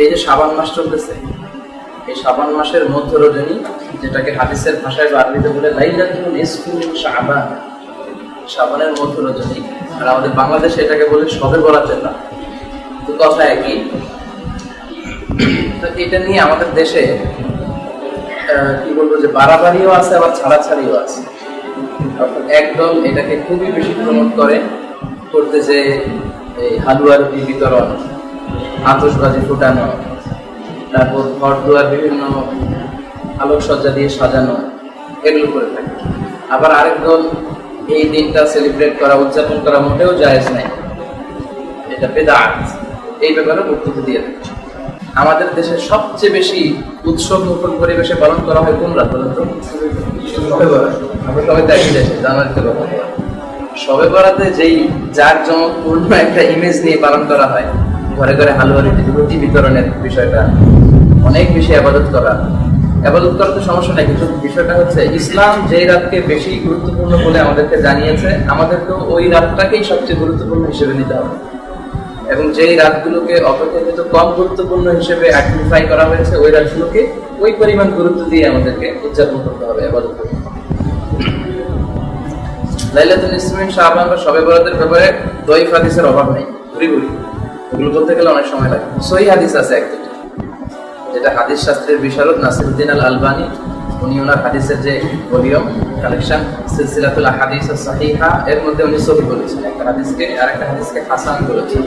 এই যে শ্রাবণ মাস চলতেছে, এই শ্রাবণ মাসের মধ্য রজনী, যেটাকে হাদিসের ভাষায় বা বলে লাইলাতুল শ্রাবণের মধ্য রজনী। আর আমাদের বাংলাদেশে এটাকে বলে সবে না তো কথা একই। তো এটা নিয়ে আমাদের দেশে কি বলব যে বাড়াবাড়িও আছে, আবার ছাড়াছাড়িও আছে। একদল এটাকে খুবই বেশি প্রমোট করে, করতে যে এই হালুয়া রুটি বিতরণ আতশবাজি ফুটানো তারপর ঘর দুয়ার বিভিন্ন আলোকসজ্জা দিয়ে সাজানো এগুলো করে থাকে। আবার আরেক দল এই দিনটা সেলিব্রেট করা উদযাপন করা মোটেও জায়েজ নাই। এটা বেদাত। এই ব্যাপারে বক্তব্য দিয়ে থাকে আমাদের দেশে সবচেয়ে বেশি উৎসব মুখর পরিবেশে পালন করা হয় কোন রাত বলেন তো? শবে বরাত। আমরা সবাই দেখি দেশে জানুয়ারিতে কথা। শবে বরাতে যেই যার পূর্ণ একটা ইমেজ নিয়ে পালন করা হয় ঘরে ঘরে হালুয়া রুটি রুটি বিতরণের বিষয়টা অনেক বেশি আবাদত করা। আবাদত করা তো সমস্যা নাই, কিন্তু বিষয়টা হচ্ছে ইসলাম যেই রাতকে বেশি গুরুত্বপূর্ণ বলে আমাদেরকে জানিয়েছে, আমাদেরকেও ওই রাতটাকেই সবচেয়ে গুরুত্বপূর্ণ হিসেবে নিতে হবে। এবং যেই রাতগুলোকে অপেক্ষাকৃত কম গুরুত্বপূর্ণ হিসেবে আইডেন্টিফাই করা হয়েছে, ওই রাতগুলোকে ওই পরিমাণ গুরুত্ব দিয়ে আমাদেরকে উদযাপন করতে হবে, আবাদত করতে হবে। লাইলাতুল ইসমিন শাহবান বা শবে বরাতের ব্যাপারে দইফ হাদিসের অভাব নেই ঘুরি ঘুরি ওগুলো বলতে গেলে অনেক সময় লাগে। সহি হাদিস আছে এক যেটা হাদিস শাস্ত্রের বিশারদ নাসিরুদ্দিন আল আলবানি উনি ওনার হাদিসের যে ভলিউম, কালেকশন, সিলসিলাতুল হাদিস সাহিহা এর মধ্যে উনি সহি বলেছেন। একটা হাদিসকে আর একটা হাদিসকে হাসান বলেছেন।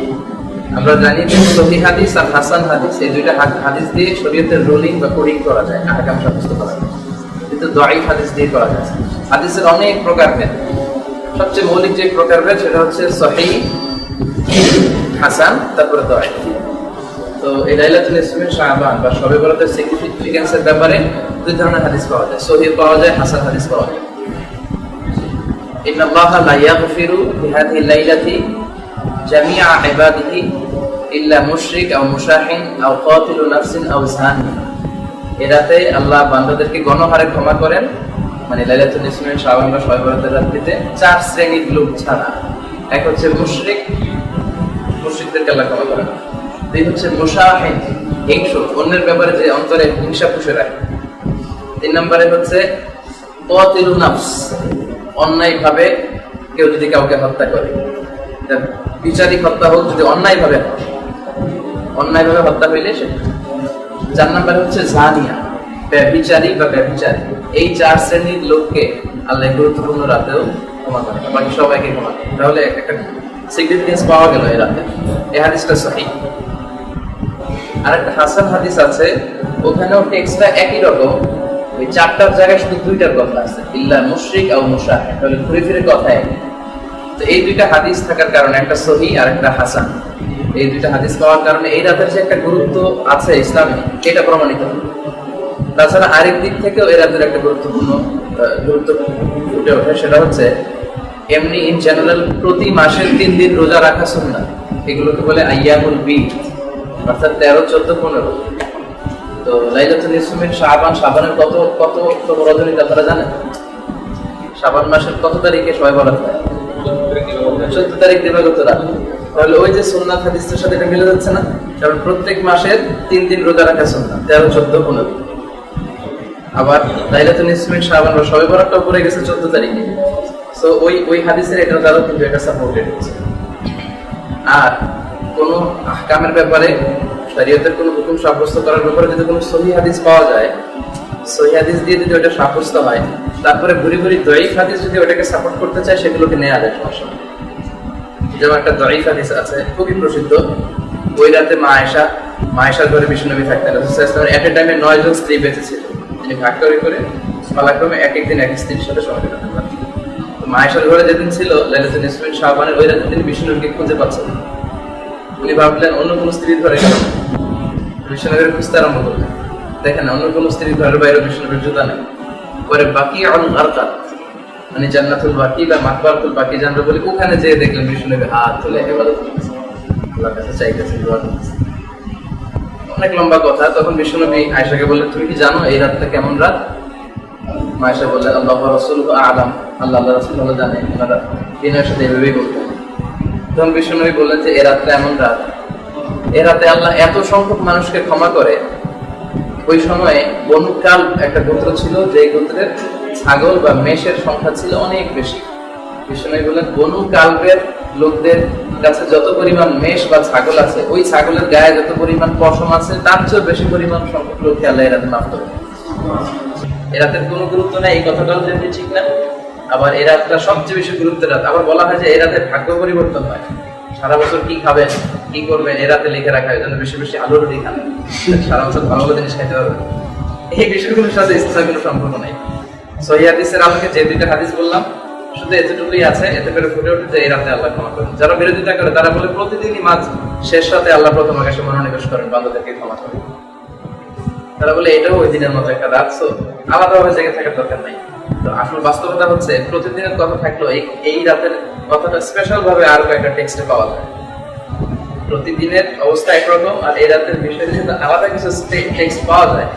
আমরা জানি যে সহি হাদিস আর হাসান হাদিস, এই দুইটা হাদিস দিয়ে শরীয়তের রুলিং বা কোডিং করা যায়, আহকাম সাব্যস্ত করা যায়। কিন্তু দয়িফ হাদিস দিয়ে করা যায়। হাদিসের অনেক প্রকারভেদ সবচেয়ে মৌলিক যে প্রকারভেদ সেটা হচ্ছে সহি হাসান, তারপরে তো তো এই লাইলাতুল ইসলামের শাহবান বা সবে বলতে সিগনিফিকেন্সের ব্যাপারে দুই ধরনের হাদিস পাওয়া যায়। সহিহ পাওয়া যায়, হাসান হাদিস পাওয়া যায়। মুশরিক আও মুশাহিন আও কাতিলু আল্লাহ বান্দাদেরকে গণহারে ক্ষমা করেন। মানে লাইলাতুল ইসলামের শাহবান বা সবে রাত্রিতে চার শ্রেণির লোক ছাড়া। এক হচ্ছে মুশরিক মুশরিকদেরকে আল্লাহ ক্ষমা করেন দুই হচ্ছে অন্যের ব্যাপারে যে অন্তরে হিংসা পুষে রাখে। তিন নম্বরে হচ্ছে নাফস অন্যায় ভাবে কেউ যদি কাউকে হত্যা করে। বিচারিক হত্যা হোক, যদি অন্যায় ভাবে হয়। অন্যায় ভাবে হত্যা হইলে সে চার নম্বরে হচ্ছে জানিয়া, ব্যভিচারী বা ব্যভিচারী। এই চার শ্রেণির লোককে আল্লাহ গুরুত্বপূর্ণ রাতেও ক্ষমা করে বাকি সবাইকে ক্ষমা করে তাহলে একটা সিগনিফিকেন্স পাওয়া গেল এই রাতে এই হাদিসটা সহি। আর একটা হাসান হাদিস আছে, ওখানেও টেক্সটটা একই রকম। ওই চারটার জায়গায় শুধু দুইটার কথা আছে, ইল্লা মুশরিক আর মুশাহ তাহলে ঘুরে ফিরে কথা একই। তো এই দুইটা হাদিস থাকার কারণে একটা সহি আর একটা হাসান। এই দুইটা হাদিস পাওয়ার কারণে এই রাতের যে একটা গুরুত্ব আছে ইসলামে, এটা প্রমাণিত। তাছাড়া আরেক দিক থেকেও এই রাতের একটা গুরুত্বপূর্ণ গুরুত্ব ফুটে ওঠে, সেটা হচ্ছে এমনি ইন জেনারেল প্রতি মাসের তিন দিন রোজা রাখা সুন্নাহ এগুলোকে বলে আইয়ামুল বিদ অর্থাৎ তেরো, চোদ্দ, পনেরো। তো লাইলাতুল ইসমিন শাবান, শাবানের কত কত তম রজনী আপনারা জানেন? শাবান মাসের কত তারিখে সবাই বলা হয়? চোদ্দ তারিখ দিবাগত রাত। তাহলে ওই যে সুন্নাত হাদিসের সাথে এটা মিলে যাচ্ছে না? কারণ প্রত্যেক মাসের তিন দিন রোজা রাখা সুন্নাত, তেরো, চোদ্দ, পনেরো। আবার লাইলাতুল ইসমিন শাবান বা সবে বরাতটা পড়ে গেছে চোদ্দ তারিখে। সো ওই ওই হাদিসের এটার কিন্তু এটা সাপোর্টেড হচ্ছে আর কোন আহকামের ব্যাপারে, শরীয়তের কোনো হুকুম সাব্যস্ত করার ব্যাপারে যদি কোনো সহি হাদিস পাওয়া যায়, সহি হাদিস দিয়ে যদি ওটা সাব্যস্ত হয়, তারপরে ঘুরি ঘুরি দয়িফ হাদিস যদি ওটাকে সাপোর্ট করতে চায়, সেগুলোকে নেওয়া যায়, সমস্যা যেমন একটা দয়িফ হাদিস আছে, খুবই প্রসিদ্ধ। ওই রাতে মা আয়েশা, মা আয়েশার ঘরে বিষ্ণুনবী থাকতেন। এট এ টাইমে নয় জন স্ত্রী বেঁচে ছিল। তিনি ভাগ করে করে, পালাক্রমে এক একদিন এক স্ত্রীর সাথে কাটাতে পারতেন তো মা আয়েশার ঘরে যেদিন ছিল লাইলাতুল ইসমিন শাহবানের, ওই রাতে তিনি বিষ্ণুনবীকে খুঁজে পাচ্ছেন। উনি ভাবলেন, অন্য কোনো স্ত্রীর ঘরে গেল। বিষ্ণুনবীর খুঁজতে আরম্ভ করলেন। দেখেন, অন্য কোনো স্ত্রীর ঘরের বাইরে বিষ্ণুনবীর জুতা নেই। পরে বাকি আল আরকাত মানে জান্নাতুল বাকি বা মাকবারাতুল বাকি জানরা বলি ওখানে যেয়ে দেখলেন বিষ্ণুনবী হাত তুলে করতেছে। আল্লাহর কাছে চাইতেছে, দোয়া অনেক লম্বা কথা, তখন বিষ্ণু বিষ্ণুনবী আয়েশাকে বললেন, তুমি কি জানো এই রাতটা কেমন রাত? মায়েশা বললেন, আল্লাহ রসুল আলাম। আল্লাহ রসুল ভালো জানে ওনারা দিনের সাথে এভাবেই বলতেন। তখন বিষ্ণুনবী বললেন যে, এ রাতটা এমন রাত। এ রাতে আল্লাহ এত সংখ্যক মানুষকে ক্ষমা করে। ওই সময়ে বনুকাল একটা গোত্র ছিল যে গোত্রের ছাগল বা মেষের সংখ্যা ছিল অনেক বেশি। বিষ্ণু বলেন বনু কালবের লোকদের কাছে যত পরিমাণ মেষ বা ছাগল আছে, ওই ছাগলের গায়ে যত পরিমাণ পশম আছে, তার চেয়ে বেশি পরিমাণ সংখ্যক লোককে আল্লাহ এরাতে মাফ করে এরাতের কোনো গুরুত্ব নেই, এই কথাটাও যেমনি ঠিক না, আবার এই রাতটা সবচেয়ে বেশি গুরুত্বের রাত। আবার বলা হয় যে এই রাতে ভাগ্য পরিবর্তন হয়। সারা বছর কি খাবেন, কি করবেন, এ রাতে লিখে রাখা হয় যেন বেশি বেশি আলু রুটি খান। সারা বছর ভালো ভালো জিনিস খাইতে পারবেন। এই বিষয়গুলোর সাথে ইসলামের কোনো সম্পর্ক নেই। সহি হাদিসের আলোকে যে দুইটা হাদিস বললাম, শুধু এতটুকুই আছে, এতে করে ফুটে ওঠে যে এই রাতে আল্লাহ ক্ষমা করেন। যারা বিরোধিতা করে, তারা বলে প্রতিদিনই মাঝ শেষ রাতে আল্লাহ প্রথম আকাশে মনোনিবেশ করেন বান্ধবদেরকে ক্ষমা করেন। তারা বলে, এটাও ওই দিনের মতো একটা রাত তো আলাদাভাবে জেগে থাকার দরকার নাই। তো আসল বাস্তবতা হচ্ছে, প্রতিদিনের কথা থাকলেও এই রাতের কথাটা স্পেশাল ভাবে আরও একটা টেক্সটে পাওয়া যায়। প্রতিদিনের অবস্থা একরকম, আর এই রাতের বিষয়ে যদি আলাদা কিছু টেক্সট পাওয়া যায়,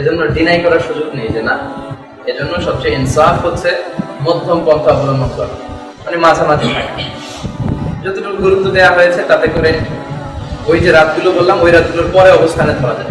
এজন্য ডিনাই করার সুযোগ নেই যে, না, এজন্য সবচেয়ে ইনসাফ হচ্ছে মধ্যম পন্থা অবলম্বন করা। মানে মাঝামাঝি যতটুকু গুরুত্ব দেওয়া হয়েছে, তাতে করে ওই যে রাতগুলো বললাম, ওই রাতগুলোর পরে অবস্থানে ধরা যায়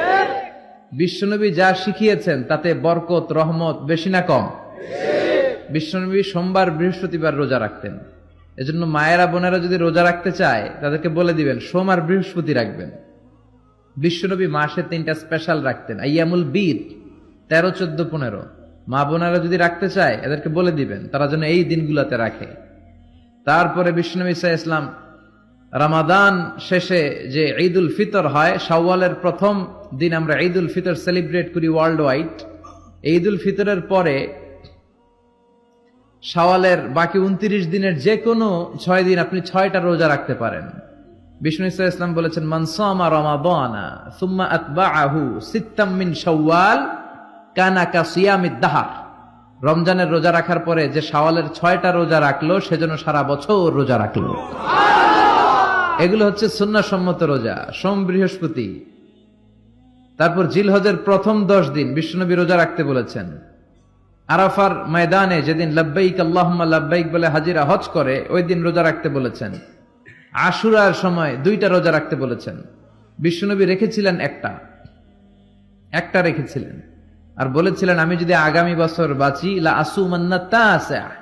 বিশ্বনবী যা শিখিয়েছেন, তাতে বরকত, রহমত বেশি না কম। বিশ্বনবী সোমবার বৃহস্পতিবার রোজা রাখতেন। এজন্য মায়েরা, বোনেরা যদি রোজা রাখতে চায়, তাদেরকে বলে দিবেন, সোম আর বৃহস্পতি রাখবেন। বিশ্বনবী মাসে তিনটা স্পেশাল রাখতেন, আইয়ামুল বীর, তেরো, চোদ্দ, পনেরো। মা বোনেরা যদি রাখতে চায়, এদেরকে বলে দিবেন, তারা যেন এই দিনগুলোতে রাখে। তারপরে বিষ্ণনবী ইসা ইসলাম রামাদান শেষে যে ঈদুল ফিতর হয়, শাওয়ালের প্রথম দিন আমরা ঈদুল ফিতর সেলিব্রেট করি ওয়ার্ল্ড ওয়াইড ঈদুল ফিতরের পরে শাওয়ালের বাকি উনত্রিশ দিনের যে কোনো ছয় দিন আপনি ছয়টা রোজা রাখতে পারেন। বিষ্ণু ইসা ইসলাম বলেছেন মানসামা রমাদানা সুম্মা আতবাআহু সিত্তাম মিন শাওয়াল কানা কা সিয়ামিদ দাহার। রমজানের রোজা রাখার পরে যে শাওয়ালের ছয়টা রোজা রাখল সেজন্য সারা বছর রোজা রাখল। এগুলো হচ্ছে সুন্নাসম্মত রোজা, সোম বৃহস্পতি। তারপর জিলহজের প্রথম দশ দিন বিষ্ণুনবী রোজা রাখতে বলেছেন। আরাফার ময়দানে যেদিন লাব্বাইক আল্লাহুম্মা লাব্বাইক বলে হাজিরা হজ করে, ওই দিন রোজা রাখতে বলেছেন। আশুরার সময় দুইটা রোজা রাখতে বলেছেন। বিষ্ণুনবী রেখেছিলেন একটা। একটা রেখেছিলেন। আর বলেছিলেন, আমি যদি আগামী বছর বাঁচি, লা আসুমান্না তাসা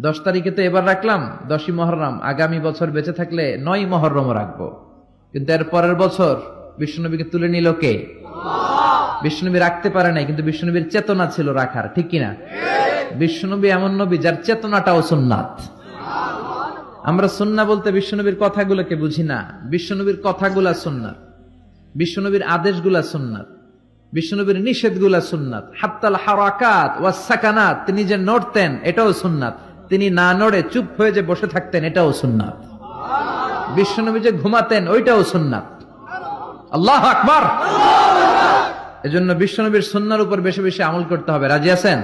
দশ তারিখে তো এবার রাখলাম, দশই মহরম। আগামী বছর বেঁচে থাকলে নয় মহরম রাখব। কিন্তু এর পরের বছর বিষ্ণুনবীকে তুলে নিল কে? বিষ্ণুনবী রাখতে পারে নাই, কিন্তু বিষ্ণুনবীর চেতনা ছিল রাখার, ঠিক কিনা? বিষ্ণুনবী এমন নবী যার চেতনাটাও সুন্নাত। আমরা সুন্না বলতে বিষ্ণুনবীর কথাগুলোকে বুঝি না। বিষ্ণুনবীর কথাগুলা সুন্নাত। বিষ্ণুনবীর আদেশগুলা সুন্নাত। বিষ্ণুনবীর নিষেধগুলা সুন্নাত। হাত্তাল হারাকাত ওয়াস সাকানাত, তিনি যে নড়তেন, এটাও সুন্নাত। তিনি না নড়ে চুপ হয়ে যে বসে থাকতেন, এটাও সুন্নাত। বিশ্বনবী যে ঘুমাতেন, ওইটাও সুন্নাত। আল্লাহ আকবার! এজন্য বিশ্বনবীর সুন্নার উপর বেশি বেশি আমল করতে হবে। রাজি আছেন?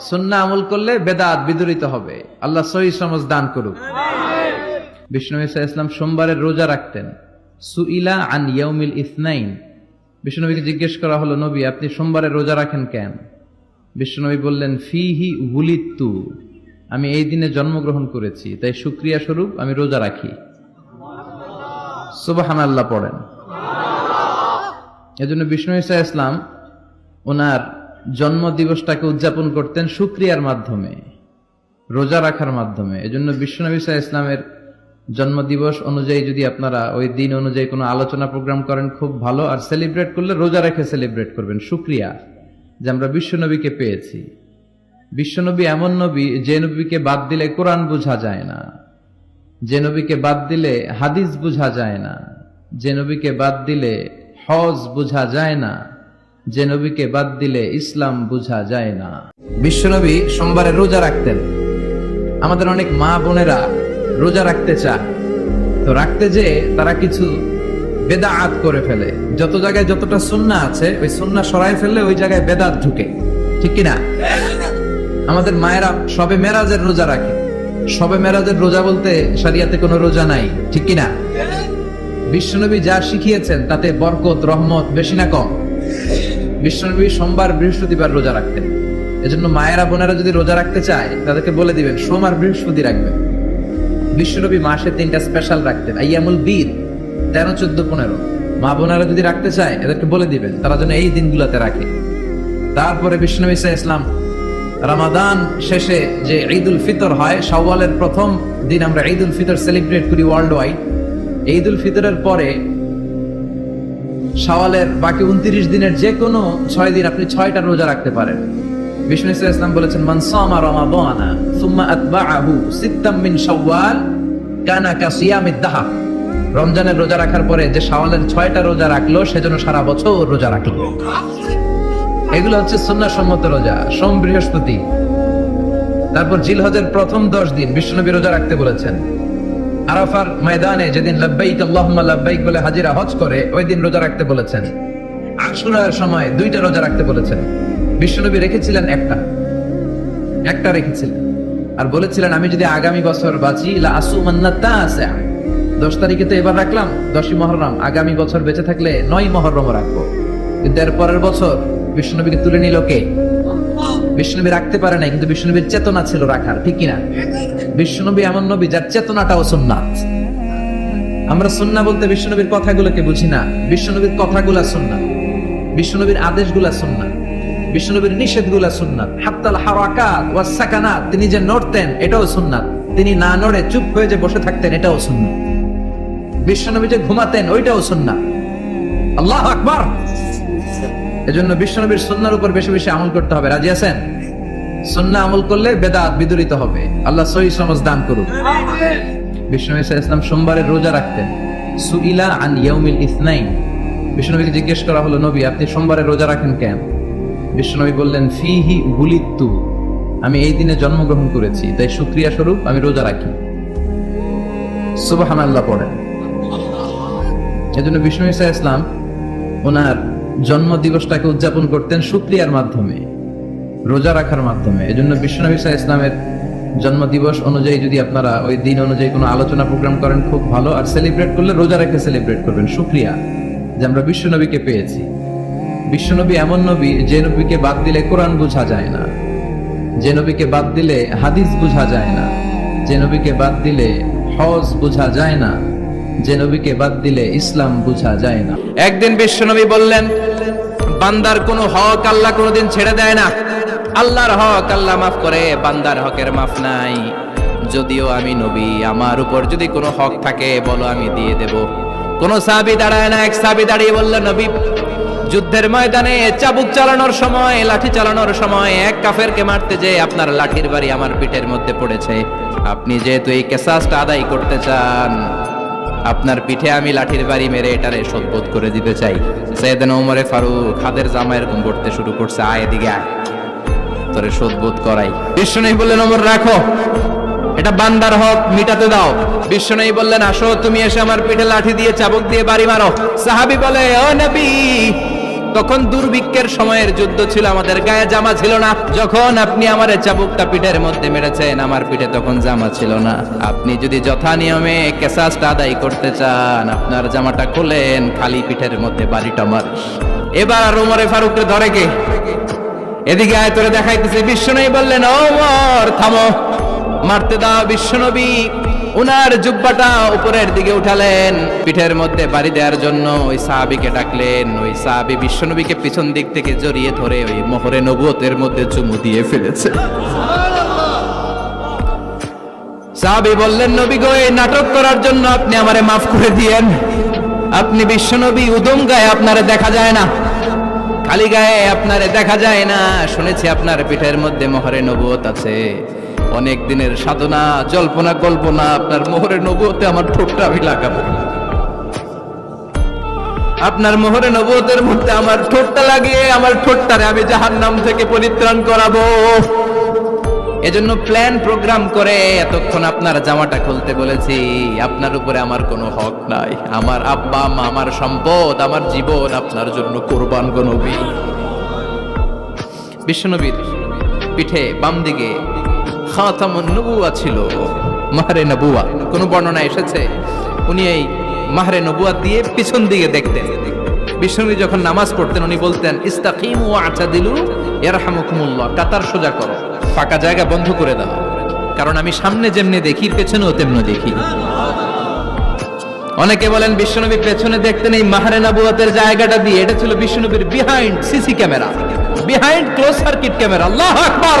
সুন্না আমল করলে বেদাত বিদরিত হবে। আল্লাহ সহি সমাজ দান করুক। সাল্লাল্লাহু ইসলাম সোমবারের রোজা রাখতেন। সুইলা আন ইয়াউমিল ইসনাইন। বিষ্ণনবীকে জিজ্ঞেস করা হলো, নবী, আপনি সোমবারে রোজা রাখেন কেন? বিষ্ণনবী বললেন ফি ফিহি উলিত্তু। আমি এই দিনে জন্মগ্রহণ করেছি, তাই শুক্রিয়া স্বরূপ আমি রোজা রাখি। সুবাহান আল্লাহ পড়েন। এজন্য বিষ্ণু ইসা ইসলাম ওনার জন্ম দিবসটাকে উদযাপন করতেন শুক্রিয়ার মাধ্যমে, রোজা রাখার মাধ্যমে। এজন্য বিশ্বনবী ইসা ইসলামের জন্ম দিবস অনুযায়ী যদি আপনারা ওই দিন অনুযায়ী কোনো আলোচনা প্রোগ্রাম করেন, খুব ভালো। আর সেলিব্রেট করলে রোজা রেখে সেলিব্রেট করবেন। শুক্রিয়া যে আমরা বিশ্বনবীকে পেয়েছি। বিশ্বনবী এমন নবী যে নবীকে বাদ দিলে কোরআন বোঝা যায় না। যে নবীকে বাদ দিলে হাদিস বোঝা যায় না। যে নবীকে বাদ দিলে হজ বোঝা যায় না। যে নবীকে বাদ দিলে ইসলাম বোঝা যায় না। বিশ্বনবী সোমবারে রোজা রাখতেন। আমাদের অনেক মা বোনেরা রোজা রাখতে চায়। তো রাখতে যে তারা কিছু বেদা বেদাআত করে ফেলে। যত জায়গায় যতটা সুন্না আছে, ওই সুন্না সরাই ফেললে ওই জায়গায় বেদাত ঢুকে। ঠিক কিনা? আমাদের মায়েরা সবে মেরাজের রোজা রাখে। সবে মেরাজের রোজা বলতে সারিয়াতে কোনো রোজা নাই, ঠিক কিনা? বিশ্বনবী যা শিখিয়েছেন তাতে বরকত, রহমত বেশি না কম। বিশ্বনবী সোমবার বৃহস্পতিবার রোজা রাখতেন। এজন্য মায়েরা, বোনেরা যদি রোজা রাখতে চায়, তাদেরকে বলে দিবেন, সোমবার বৃহস্পতি রাখবেন বিশ্বনবী মাসে তিনটা স্পেশাল রাখতেন, আইয়ামুল বীর তেরো, চোদ্দ, পনেরো। মা বোনেরা যদি রাখতে চায়, এদেরকে বলে দিবেন, তারা যেন এই দিনগুলোতে রাখে। তারপরে বিষ্ণু ইসা ইসলাম রামাদান শেষে যে ঈদ উল ফিতর হয়, শাওয়ালের প্রথম দিন আমরা ঈদ উল ফিতর সেলিব্রেট করি ওয়ার্ল্ড ওয়াইড ঈদ উল ফিতরের পরে শাওয়ালের বাকি উনত্রিশ দিনের যে কোনো ছয় দিন আপনি ছয়টা রোজা রাখতে পারেন। বিষ্ণু ইসা ইসলাম বলেছেন, মান সামা রমাদানা সুম্মা আতবাআহু সিত্তাম মিন শাওয়াল কানা কাসিয়ামিদ দাহা। রমজানের রোজা রাখার পরে যে শাওয়ালের ছয়টা রোজা রাখল সেজন্য সারা বছর রোজা রাখল। এগুলো হচ্ছে সুন্নাহ সম্মত রোজা, সোম, বৃহস্পতি। তারপর জিলহজের প্রথম দশ দিন বিষ্ণুনবী রোজা রাখতে বলেছেন। আরাফার ময়দানে যেদিন লাব্বাইক, আল্লাহুম্মা লাব্বাইক বলে হাজিরা হজ করে, ওই দিন রোজা রাখতে বলেছেন। আশুরার সময় দুইটা রোজা রাখতে বলেছেন। বিষ্ণুনবী রেখেছিলেন একটা। একটা রেখেছিলেন। আর বলেছিলেন, আমি যদি আগামী বছর বাঁচি, লা আসু মান্নাতা আছে দশ তারিখে তো এবার রাখলাম, দশই মহরম। আগামী বছর বেঁচে থাকলে নয় মহরম রাখব। কিন্তু এর পরের বছর বিষ্ণুনবীকে তুলে নিল কে? বিষ্ণুনবী রাখতে পারে নাই, কিন্তু বিষ্ণুনবীর চেতনা ছিল রাখার, ঠিক কিনা? বিষ্ণুনবী এমন নবী যার চেতনাটাও সুন্নাত। আমরা সুন্না বলতে বিষ্ণুনবীর কথাগুলোকে বুঝি না। বিষ্ণুনবীর কথাগুলা সুন্নাত। বিষ্ণুনবীর আদেশগুলা সুন্নাত। বিষ্ণুনবীর নিষেধগুলা সুন্নাত। হাত্তাল হারাকাত ওয়াস সাকানাত, তিনি যে নড়তেন, এটাও সুন্নাত। তিনি না নড়ে চুপ হয়ে যে বসে থাকতেন, এটাও সুন্নাত। বিশ্বনবী যে ঘুমাতেন, ওইটাও সুন্নাত। আল্লাহ আকবার! এজন্য বিশ্বনবীর সুন্নার উপর বেশি বেশি আমল করতে হবে। রাজি আছেন? সুন্না আমল করলে বেদাত বিদরিত হবে। আল্লাহ সহি সমাজ দান করুক। বিষ্ণু ইসলাম সোমবারের রোজা রাখতেন। সুইলা আন ইয়াউমিল ইসনাইন। জিজ্ঞেস করা হলো, নবী, আপনি রোজা রাখেন কেন? বললেন, ফিহি গুলিত্তু আমি এই দিনে জন্মগ্রহণ করেছি, তাই শুক্রিয়া স্বরূপ আমি রোজা রাখি। সুবাহান আল্লাহ পড়েন। এজন্য বিষ্ণু ইসা ইসলাম ওনার জন্ম দিবসটাকে উদযাপন করতেন শুক্রিয়ার মাধ্যমে, রোজা রাখার মাধ্যমে। এজন্য বিশ্বনবী ইসা ইসলামের জন্ম দিবস অনুযায়ী যদি আপনারা ওই দিন অনুযায়ী কোনো আলোচনা প্রোগ্রাম করেন, খুব ভালো। আর সেলিব্রেট করলে রোজা রেখে সেলিব্রেট করবেন। শুক্রিয়া যে আমরা বিশ্বনবীকে পেয়েছি। বিশ্বনবী এমন নবী যে নবীকে বাদ দিলে কোরআন বোঝা যায় না। যে নবীকে বাদ দিলে হাদিস বোঝা যায় না। যে নবীকে বাদ দিলে হজ বোঝা যায় না। যে নবীকে বাদ দিলে ইসলাম বোঝা যায় না। একদিন বিশ্বনবী বললেন, বান্দার কোনো হক আল্লাহ কোনোদিন ছেড়ে দেয় না। আল্লাহর হক আল্লাহ মাফ করে, বান্দার হকের মাফ নাই। যদিও আমি নবী, আমার উপর যদি কোনো হক থাকে, বলো আমি দিয়ে দেব। কোন সাহাবী দাঁড়ায় না, এক সাহাবী দাঁড়িয়ে বললেন নবী, যুদ্ধের ময়দানে চাবুক চালানোর সময়, লাঠি চালানোর সময় এক কাফেরকে মারতে যে আপনার লাঠির বাড়ি আমার পিঠের মধ্যে পড়েছে। আপনি যেহেতু এই কেসাসটা আদায় করতে চান আপনার পিঠে আমি লাঠির বাড়ি মেরে এটারে শোধবোধ করে দিতে চাই। সৈয়দান ওমরে ফারুক হাদের জামা এরকম করতে শুরু করছে, আয় এদিকে তোরে শোধবোধ করাই। বিশ্ব নেই বললেন, ওমর, রাখো। এটা বান্দার হক, মিটাতে দাও। বিশ্ব নেই বললেন, আসো, তুমি এসে আমার পিঠে লাঠি দিয়ে চাবুক দিয়ে বাড়ি মারো। সাহাবি বলে, ও নবী তখন দুর্ভিক্ষের সময়ের যুদ্ধ ছিল, আমাদের গায়ে জামা ছিল না। যখন আপনি আমার চাবুকটা পিঠের মধ্যে মেরেছেন, আমার পিঠে তখন জামা ছিল না। আপনি যদি যথা নিয়মে কেসাসটা আদায় করতে চান, আপনার জামাটা খুলেন, খালি পিঠের মধ্যে বাড়িটা মার। এবার আর উমরে ফারুককে ধরে কে? এদিকে আয়, তোরে দেখাইতেছে। বিশ্বনবী বললেন ওমর, থামো। মারতে দাও বিশ্বনবী উনার জুব্বাটা উপরের দিকে উঠালেন, পিঠের মধ্যে বাড়ি দেওয়ার জন্য ওই সাহাবিকে ডাকলেন, ওই সাহাবি বিশ্বনবীকে পিছন দিক থেকে জড়িয়ে ধরে ওই মোহরে নবুয়তের মধ্যে চুমু দিয়ে ফেলেছে। সাহাবি বললেন, নবী গো, এই নাটক করার জন্য আপনি আমারে মাফ করে দিয়েন। আপনি বিশ্বনবী উদম গায়ে আপনারে দেখা যায় না, খালি গায়ে আপনারে দেখা যায় না। শুনেছি আপনার পিঠের মধ্যে মোহরে নবুয়ত আছে। অনেক দিনের সাধনা, জল্পনা, কল্পনা, আপনার মোহরে নবুয়তে আমার ঠোঁটটা আমি লাগাবো। আপনার মোহরে নবুয়তের মধ্যে আমার ঠোঁটটা লাগিয়ে, আমার ঠোঁটটারে আমি জাহান্নাম থেকে পরিত্রাণ করাবো। এজন্য প্ল্যান, প্রোগ্রাম করে এতক্ষণ আপনার জামাটা খুলতে বলেছি, আপনার উপরে আমার কোনো হক নাই। আমার আব্বা, আম্মা, আমার সম্পদ, আমার জীবন, আপনার জন্য কোরবান গো নবী। বিশ্বনবীর পিঠে বাম দিকে ছিল, মাহরে নবুয়া। বর্ণনা এসেছে? উনি এই মাহরে নবুয়া দিয়ে পিছন দিকে দেখতেন। যখন নামাজ পড়তেন, উনি বলতেন, ইস্তাকিম ও আচা দিলু কাতার সোজা করো, ফাঁকা জায়গা বন্ধ করে দাও। কারণ আমি সামনে যেমনি দেখি, পেছনেও তেমনি দেখি। অনেকে বলেন বিশ্বনবী পেছনে দেখতেন এই মাহারে নবুয়াতের জায়গাটা দিয়ে। এটা ছিল বিশ্বনবীর behind CC camera. Behind closed circuit camera. Allah আকবার!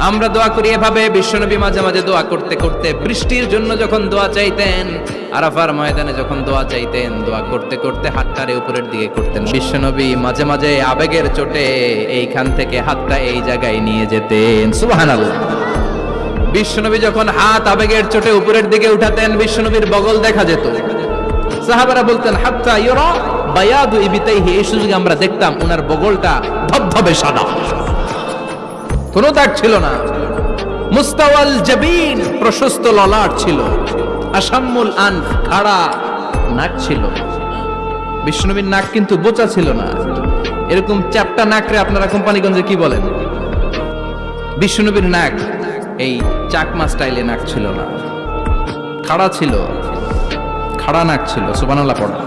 আমরা দোয়া করি এভাবে বিশ্বনবী মাঝে মাঝে দোয়া করতে করতে, বৃষ্টির জন্য যখন দোয়া চাইতেন, আরাফার ময়দানে যখন দোয়া চাইতেন, দোয়া করতে করতে হাতটারে উপরের দিকে করতেন। বিশ্বনবী মাঝে মাঝে আবেগের চোটে এইখান থেকে হাতটা এই জায়গায় নিয়ে যেতেন। সুবহানাল্লাহ। বিশ্বনবী যখন হাত আবেগের চোটে উপরের দিকে উঠাতেন, বিশ্বনবীর বগল দেখা যেত। সাহাবারা বলতেন, হাত্তা ইয়রা বায়াদু ইবিতাইহি, এই সুযোগে আমরা দেখতাম ওনার বগলটা ধবধবে সাদা। কোনো দাগ ছিল না। মুস্তাওয়াল জাবিন প্রশস্ত ললাট ছিল। আসাম্মুল আন খাড়া নাক ছিল। বিষ্ণুবীর নাক কিন্তু বোচা ছিল না। এরকম চ্যাপটা নাকরে আপনারা কোম্পানিগঞ্জে কি বলেন? বিষ্ণুবীর নাক এই চাকমা স্টাইলে নাক ছিল না। খাড়া ছিল। খাড়া নাক ছিল সুবানাল্লাহ পড়া।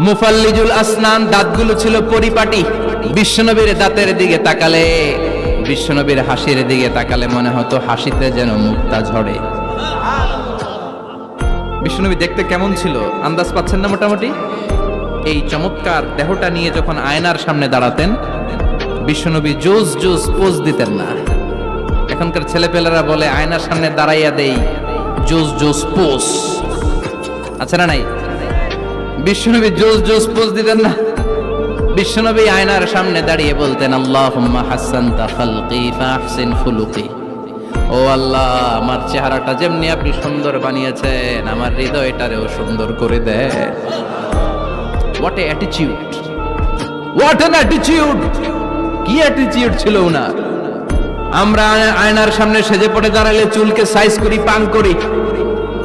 মুফাল্লিজুল আসনান দাঁতগুলো ছিল পরিপাটি। বিশ্বনবীর দাঁতের দিকে তাকালে বিশ্বনবীর হাসির দিকে তাকালে মনে হতো হাসিতে যেন মুক্তা ঝরে। বিশ্বনবী দেখতে কেমন ছিল? আন্দাজ পাচ্ছেন না মোটামুটি? এই চমৎকার দেহটা নিয়ে যখন আয়নার সামনে দাঁড়াতেন বিশ্বনবী জোস জোস পোজ দিতেন না। এখনকার ছেলেপেলেরা বলে, আয়নার সামনে দাঁড়াইয়া দেই, জোস জোস পোজ। আছে না নাই? বিশ্বনবী জোস জোস পোজ দিতেন না। বিশ্বনবী আয়নার সামনে দাঁড়িয়ে বলতেন ফাহসিন খুলুকি। ও আল্লাহ, আমার চেহারাটা যেমনি আপনি সুন্দর বানিয়েছেন, আমার হৃদয়টারেও সুন্দর করে দেয় এ অ্যাটিটিউড কি অ্যাটিটিউড ছিল ওনার? আমরা আয়নার সামনে সেজে পড়ে দাঁড়ালে চুলকে সাইজ করি পান করি।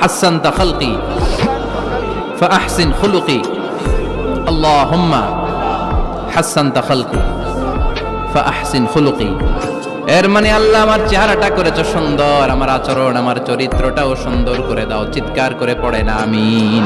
হাসান তাখালকি ফাহসিন খুলুকি। আল্লাহ হুম্মা হাসান তাখালকি ফাহসিন খুলুকি। এর মানে আল্লাহ আমার চেহারাটা করেছ সুন্দর, আমার আচরণ, আমার চরিত্রটাও সুন্দর করে দাও, চিৎকার করে পড়ে না, আমিন।